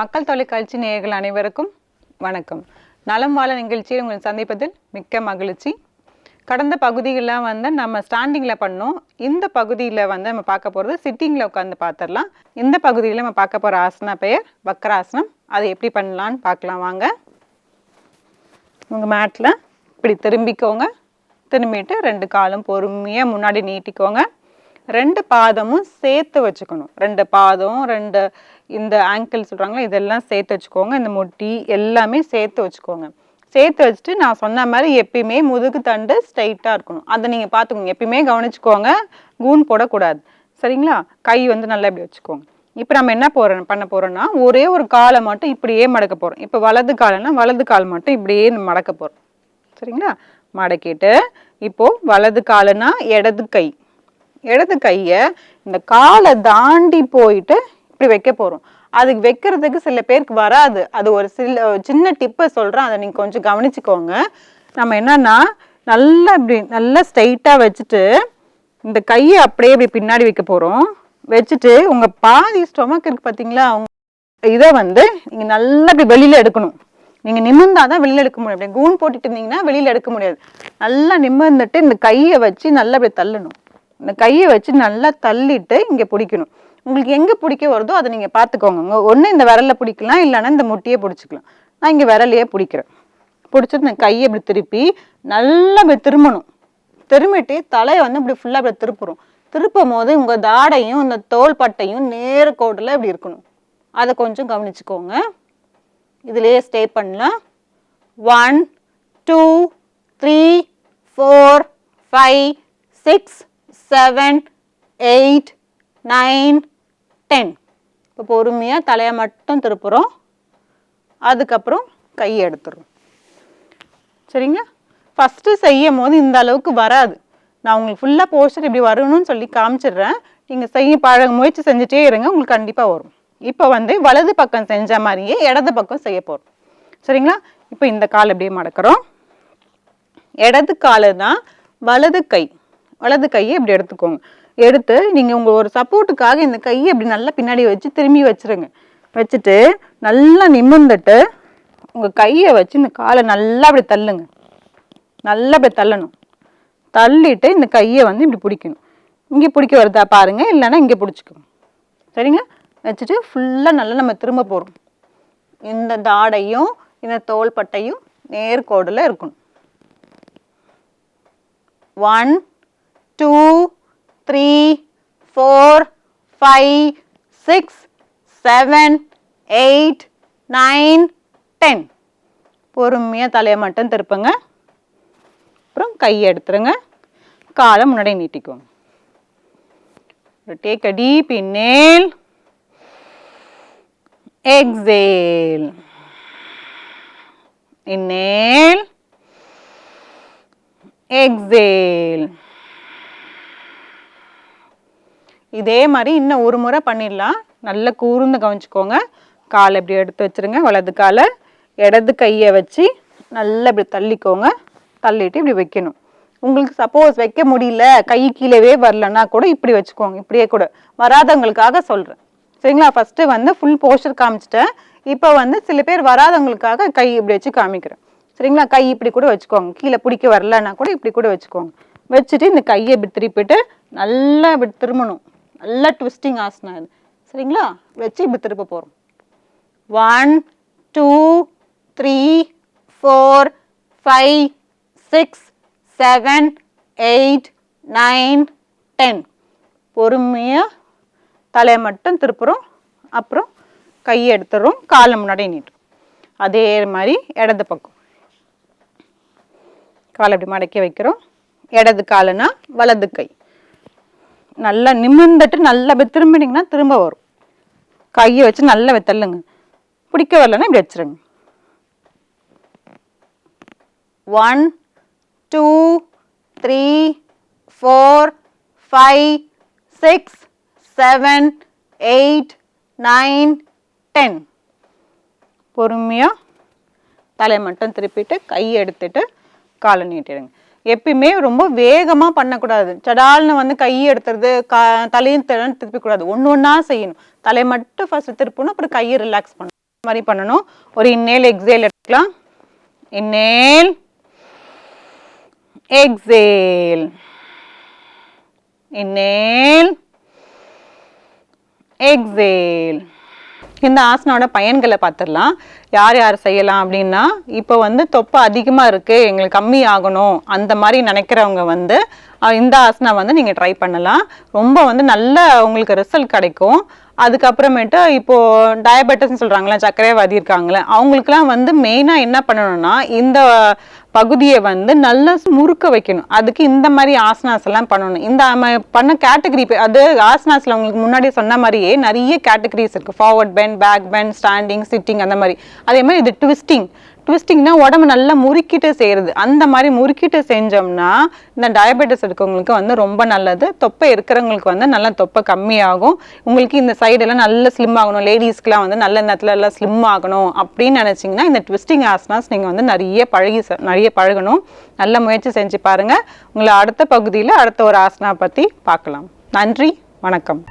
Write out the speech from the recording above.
மக்கள் தொலைக்காட்சி நேயர்கள் அனைவருக்கும் வணக்கம். நலம் வாழ நிகழ்ச்சியில் உங்களை சந்திப்பதில் மிக்க மகிழ்ச்சி. கடந்த பகுதிகளில் வந்து நம்ம ஸ்டாண்டிங்கில் பண்ணோம். இந்த பகுதியில் வந்து நம்ம பார்க்க போகிறது சிட்டிங்கில் உட்காந்து பார்த்துடலாம். இந்த பகுதியில் நம்ம பார்க்க போகிற ஆசனா பெயர் வக்ராசனம் அதை எப்படி பண்ணலான்னு பார்க்கலாம் வாங்க. உங்கள் மேட்டில் இப்படி திரும்பிக்கோங்க. திரும்பிட்டு ரெண்டு காலும் பொறுமையாக முன்னாடி நீட்டிக்கோங்க. ரெண்டு பாதமும் சேர்த்து வச்சுக்கணும். ரெண்டு பாதம் ரெண்டு இந்த ஆங்கிள் சொல்கிறாங்களா இதெல்லாம் சேர்த்து வச்சுக்கோங்க. இந்த முட்டி எல்லாமே சேர்த்து வச்சுக்கோங்க. சேர்த்து வச்சுட்டு நான் சொன்ன மாதிரி எப்பயுமே முதுகு தண்டு ஸ்ட்ரைட்டாக இருக்கணும். அதை நீங்கள் பார்த்துக்கோங்க. எப்பயுமே கவனிச்சுக்கோங்க. கூன் போடக்கூடாது. சரிங்களா? கை வந்து நல்லா இப்படி வச்சுக்கோங்க. இப்போ நம்ம என்ன போகிறோம் பண்ண போகிறோம்னா ஒரே ஒரு காலை மட்டும் இப்படியே மடக்க போகிறோம் இப்போ வலது காலைன்னா வலது கால் மட்டும் இப்படியே மடக்க போகிறோம் சரிங்களா? மடக்கிட்டு இப்போ வலது காலுனா இடது கை. இடது கையை இந்த காலை தாண்டி போயிட்டு இப்படி வைக்க போகிறோம் அதுக்கு வைக்கிறதுக்கு சில பேருக்கு வராது. அது ஒரு சில சின்ன டிப்பை சொல்கிறேன் அதை நீங்கள் கொஞ்சம் கவனிச்சுக்கோங்க. நம்ம என்னன்னா நல்லா இப்படி நல்லா ஸ்ட்ரைட்டாக வச்சுட்டு இந்த கையை அப்படியே இப்படி பின்னாடி வைக்க போகிறோம் வச்சுட்டு உங்கள் பாதி ஸ்டொமக் இருக்கு பார்த்தீங்களா அவங்க இதை வந்து நீங்கள் நல்லா இப்படி வெளியில் எடுக்கணும். நீங்கள் நிமிர்ந்தால் தான் வெளியில் எடுக்க முடியும். அப்படி கூன் போட்டுட்டு இருந்தீங்கன்னா வெளியில் எடுக்க முடியாது. நல்லா நிமிர்ந்துட்டு இந்த கையை வச்சு நல்லா இப்படி தள்ளணும். இந்த கையை வச்சு நல்லா தள்ளிட்டு இங்கே பிடிக்கணும். உங்களுக்கு எங்கே பிடிக்க வருதோ அதை நீங்கள் பார்த்துக்கோங்க. ஒன்று இந்த விரலில் பிடிக்கலாம் இல்லைன்னா இந்த முட்டியே பிடிச்சிக்கலாம். நான் இங்கே விரலையே பிடிக்கிறேன். பிடிச்சிட்டு நான் கையை இப்படி திருப்பி நல்லா இப்படி திரும்பணும். திரும்பிட்டு தலையை வந்து இப்படி ஃபுல்லாக இப்படி திருப்புறோம். திருப்பும் போது உங்கள் தாடையும் இந்த தோள்பட்டையும் நேர கோட்டில் இப்படி இருக்கணும். அதை கொஞ்சம் கவனிச்சுக்கோங்க. இதுலேயே ஸ்டே பண்ணலாம். One two three four five six seven eight nine ten. இப்போ பொறுமையாக தலையை மட்டும் திருப்புறோம். அதுக்கப்புறம் கையை எடுத்துடுறோம் சரிங்களா? ஃபஸ்ட்டு செய்யும் போது இந்த அளவுக்கு வராது. நான் உங்களுக்கு ஃபுல்லாக போஸ்டர் இப்படி வரணும்னு சொல்லி காமிச்சிடுறேன். நீங்கள் செய்ய பழக முயற்சி செஞ்சுட்டே இருங்க. உங்களுக்கு கண்டிப்பாக வரும். இப்போ வந்து வலது பக்கம் செஞ்ச மாதிரியே இடது பக்கம் செய்ய போகிறோம் சரிங்களா? இப்போ இந்த கால் அப்படியே மடக்கிறோம். இடது காலு தான் வலது கை. வலது கையை இப்படி எடுத்துக்கோங்க. எடுத்து நீங்கள் உங்கள் ஒரு சப்போர்ட்டுக்காக இந்த கையை இப்படி நல்லா பின்னாடி வச்சு திரும்பி வச்சுருங்க. வச்சுட்டு நல்லா நிமிர்ந்துட்டு உங்கள் கையை வச்சு இந்த காலை நல்லா அப்படி தள்ளுங்க. நல்லா அப்படி தள்ளணும். தள்ளிட்டு இந்த கையை வந்து இப்படி பிடிக்கணும். இங்கே பிடிக்க வருதா பாருங்கள் இல்லைன்னா இங்கே பிடிச்சிக்கணும். சரிங்க? வச்சுட்டு ஃபுல்லாக நல்லா நம்ம திரும்ப போகிறோம் இந்த தாடையும் இந்த தோள்பட்டையும் நேர்கோடில் இருக்கணும். One two three four five six seven eight nine ten பொறுமையாக தலையை மட்டும் திருப்புங்க. அப்புறம் கையை எடுத்துருங்க. காலை முன்னாடி நீட்டிக்கோங்க. Take a deep exhale inhale exhale exhale. இதே மாதிரி இன்னும் ஒரு முறை பண்ணிடலாம். நல்லா கூர்ந்து கவனிச்சிக்கோங்க. காலை இப்படி எடுத்து வச்சிருங்க. வலது காலை இடது கையை வச்சு நல்லா இப்படி தள்ளிக்கோங்க. தள்ளிட்டு இப்படி வைக்கணும். உங்களுக்கு சப்போஸ் வைக்க முடியல கை கீழவே வரலன்னா கூட இப்படி வச்சுக்கோங்க. இப்படியே கூட. வராதவங்களுக்காக சொல்கிறேன் சரிங்களா? ஃபஸ்ட்டு வந்து ஃபுல் போஸ்டர் காமிச்சிட்டேன். இப்போ வந்து சில பேர் வராதவங்களுக்காக கை இப்படி வச்சு காமிக்கிறேன். சரிங்களா? கை இப்படி கூட வச்சுக்கோங்க. கீழே பிடிக்க வரலன்னா கூட இப்படி கூட வச்சுக்கோங்க. வச்சுட்டு இந்த கையை இப்படி திருப்பிட்டு நல்லா இப்படி திரும்பணும். நல்லா ட்விஸ்டிங் ஆசனம் இது. சரிங்களா? வச்சு இப்போ திருப்ப போகிறோம் one two three four five six seven eight nine ten பொறுமையாக தலையை மட்டும் திருப்புறோம். அப்புறம் கையை எடுத்துடுறோம் காலை முன்னாடி நீட்டுறோம். அதே மாதிரி இடது பக்கம். காலை அப்படி மடக்கி வைக்கிறோம். இடது காலுனா வலது கை. நல்லா நிமிர்ந்துட்டு நல்லா திரும்பினீங்கன்னா திரும்ப வரும். கையை வச்சு நல்லா தள்ளுங்க பிடிக்க வரலன்னா இப்படி வச்சுருங்க. One two three four five six seven eight nine ten பொறுமையாக தலையை மட்டும் திருப்பிட்டு கையை எடுத்துட்டு காலை நீட்டிடுங்க. எப்பயுமே ரொம்ப வேகமாக பண்ணக்கூடாது. சடால்னு வந்து கையை எடுத்துறது க தலையும் திருப்பி கூடாது ஒன்று ஒன்றா செய்யணும். தலையை மட்டும் ஃபஸ்ட்டு திருப்பணும் அப்புறம் கையை ரிலாக்ஸ் பண்ணணும். இந்த மாதிரி பண்ணணும். ஒரு இன்னேல் எக்ஸேல் எடுத்துக்கலாம். இன்னேல் எக்ஸேல் இன்னேல் எக்ஸேல் இந்த ஆசனோட பயன்களை பார்த்துடலாம். யார் யார் செய்யலாம் அப்படின்னா இப்போ வந்து தொப்பை அதிகமாக இருக்குது எங்களுக்கு கம்மி ஆகணும் அந்த மாதிரி நினைக்கிறவங்க வந்து இந்த ஆசனம் வந்து நீங்கள் ட்ரை பண்ணலாம். ரொம்ப வந்து நல்ல உங்களுக்கு ரிசல்ட் கிடைக்கும். அதுக்கப்புறமேட்டு இப்போ டயபெட்டிஸ்னு சொல்கிறாங்களே சர்க்கரைவாதி இருக்காங்களே அவங்களுக்குலாம் வந்து மெயினாக என்ன பண்ணணும்னா இந்த பகுதியை வந்து நல்லா முறுக்க வைக்கணும். அதுக்கு இந்த மாதிரி ஆசனாஸ் எல்லாம் பண்ணணும். இந்த பண்ண கேட்டகரி அது ஆசனாஸ்ல உங்களுக்கு முன்னாடி சொன்ன மாதிரியே நிறைய கேட்டகரிஸ் இருக்கு. Forward bend back bend standing sitting அந்த மாதிரி. அதே மாதிரி இது ட்விஸ்டிங் ட்விஸ்டிங்னா உடம்பு நல்லா முறுக்கிட்டு செய்கிறது அந்த மாதிரி முறுக்கிட்டு செஞ்சோம்னா இந்த டயபெட்டிஸ் இருக்கவங்களுக்கு வந்து ரொம்ப நல்லது. தொப்பை இருக்கிறவங்களுக்கு வந்து நல்லா தொப்பை கம்மியாகும். உங்களுக்கு இந்த சைடெல்லாம் நல்ல ஸ்லிம் ஆகணும். லேடிஸ்க்குலாம் வந்து நல்ல நேரத்தில் எல்லாம் ஸ்லிம் ஆகணும் அப்படின்னு நினச்சிங்கன்னா இந்த ட்விஸ்டிங் ஆசனாஸ் நீங்கள் வந்து நிறைய பழகி செ- நிறைய பழகணும். நல்ல முயற்சி செஞ்சு பாருங்கள் உங்களை அடுத்த பகுதியில் அடுத்த ஒரு ஆசனா பற்றி பார்க்கலாம். நன்றி. வணக்கம்.